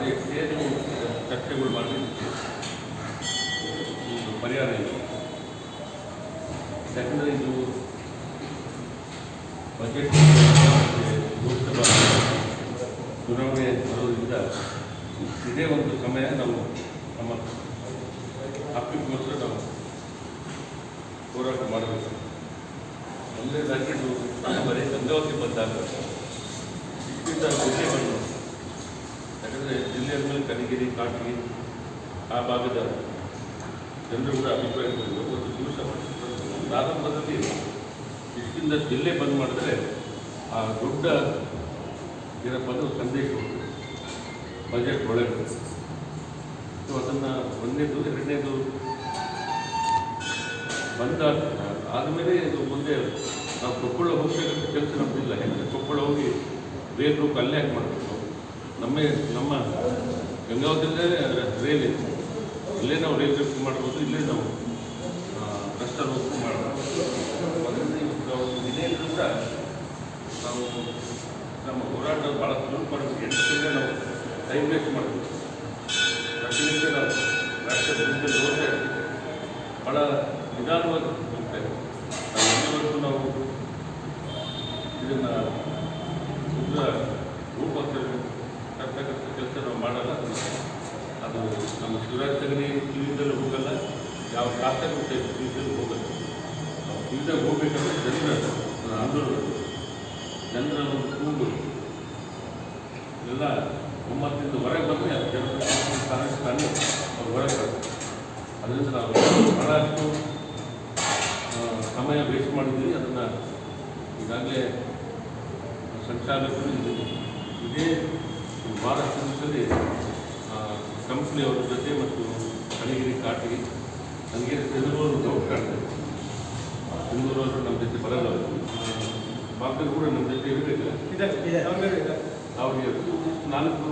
ಏನು ಚರ್ಚೆಗಳು ಮಾಡಲಿಕ್ಕೆ ಇದು ಪರಿಹಾರ ಇದು. ಯಾಕಂದರೆ ಇದು ಬಜೆಟ್ ಲೋಕಸಭಾ ಚುನಾವಣೆ ಬರೋದ್ರಿಂದ ಇದೇ ಒಂದು ಸಮಯ ನಾವು ನಮ್ಮ ಹಕ್ಕಿಗೋಸ್ಕರ ನಾವು ಹೋರಾಟ ಮಾಡಬೇಕು. ಒಂದೇ ಇದು ಬರೀ ಗಂಗಾವತಿ ಬಂದಾಗ ಇದರಿಂದ ಜಿಲ್ಲೆ ಬಂದು ಯಾಕಂದರೆ ಕನಗಿರಿ ಕಾಟಗಿ ಆ ಭಾಗದ ಜನರು ಕೂಡ ಅಭಿಪ್ರಾಯ ಒಂದು ದಿವಸ ಪ್ರಾರಂಭದಲ್ಲಿ ಇಷ್ಟಿಂದ ಜಿಲ್ಲೆ ಬಂದ್ ಮಾಡಿದ್ರೆ ಆ ದೊಡ್ಡ ಇದರ ಬಂದು ಸಂದೇಶ ಬಜೆಟ್ ಒಳಗೆ. ಸೊ ಅದನ್ನು ಒಂದನೇದು ಎರಡನೇದು ಬಂದ ಆದಮೇಲೆ ಇದು ಮುಂದೆ ನಾವು ಕೊಪ್ಪಳ ಹೋಗ್ಬೇಕಂತ ಕೆಲಸ ನಮ್ಮದಿಲ್ಲ ಯಾಕಂದರೆ ಕೊಪ್ಪಳ ಹೋಗಿ ಬೇರೆ ರೂಪ ಅಲ್ಲೇ ಮಾಡಬೇಕು. ನಮ್ಮ ನಮ್ಮ ಗಂಗಾವತಿಯಲ್ಲೇ ರೈಲ್ ಇದೆ ಇಲ್ಲೇ ನಾವು ರೈಲ್ ಟ್ರಿಪ್ ಮಾಡ್ಬೋದು, ಇಲ್ಲೇ ನಾವು ರಸ್ತೆ ರೂಟ್ ಮಾಡ್ಬೋದು. ಅದರಿಂದ ಇವತ್ತು ಕೂಡ ನಾವು ನಮ್ಮ ಹೋರಾಟ ಭಾಳ ಸುಲಭ ಮಾಡಬೇಕು ಎಂಟು ತಿಂಗಳು ನಾವು ಟೈಮ್ ವೇಸ್ಟ್ ಮಾಡಬೇಕು ಪ್ರತಿನಿತ್ಯ ನಾವು ರಾಷ್ಟ್ರದ ದೇಶದಲ್ಲಿ ಹೋಗ್ತಾ ಇರ್ತೀವಿ ಭಾಳ ನಿಧಾನವಾಗಿ ಹೋಗ್ತಾ ಇದ್ದೀವಿ ನಾವು ಇದನ್ನು ಉಗ್ರ ರೂಪ ತರ್ತಕ್ಕಂಥ ಕೆಲಸ ನಾವು ಮಾಡಲ್ಲ. ಅದು ನಮ್ಮ ಶಿವರಾಜ್ ತಗನಿ ಕಿವಿದಲ್ಲಿ ಹೋಗಲ್ಲ. ಯಾವ ಶಾಸಕರು ಕಿವಿದಲ್ಲಿ ಹೋಗಲ್ಲ. ನಾವು ಕಿವಿದಾಗ ಹೋಗ್ಬೇಕಂದ್ರೆ ಜನರ ಆಂದೋಲನ. ಜನರ ಕೂಗು. ಎಲ್ಲ ಒಮ್ಮತ್ತಿಂದ ಹೊರಗೆ ಬಂದರೆ ಜನರ ತಾನೇ ತಾನೇ ಅವ್ರು ಹೊರಗೆ ಬರ್ತಾರೆ ಅದರಿಂದ ನಾವು ಬಹಳಷ್ಟು ಸಮಯ ವೇಸ್ಟ್ ಮಾಡಿದ್ವಿ ಅದನ್ನು ಈಗಾಗಲೇ ಸಂಚಾಲಕರು ಇದು ಭಾರತ ದಿವಸದಲ್ಲಿ ಕಂಪ್ನಿಯವರ ಜೊತೆ ಮತ್ತು ಕನಗಿರಿ ಕಾಟಿಗೆ ನನಗೆ ಬೆಂಗಳೂರು ಡೌಟ್ ಕಾಣ್ತಾರೆ. ಅವರು ನಮ್ಮ ಜೊತೆ ಬರಲ್ಲ ಬಾಕರು ಕೂಡ ನಮ್ಮ ಜೊತೆ ಇರಬೇಕಲ್ಲ ಅವರಿಗೆ ನಾಲ್ಕು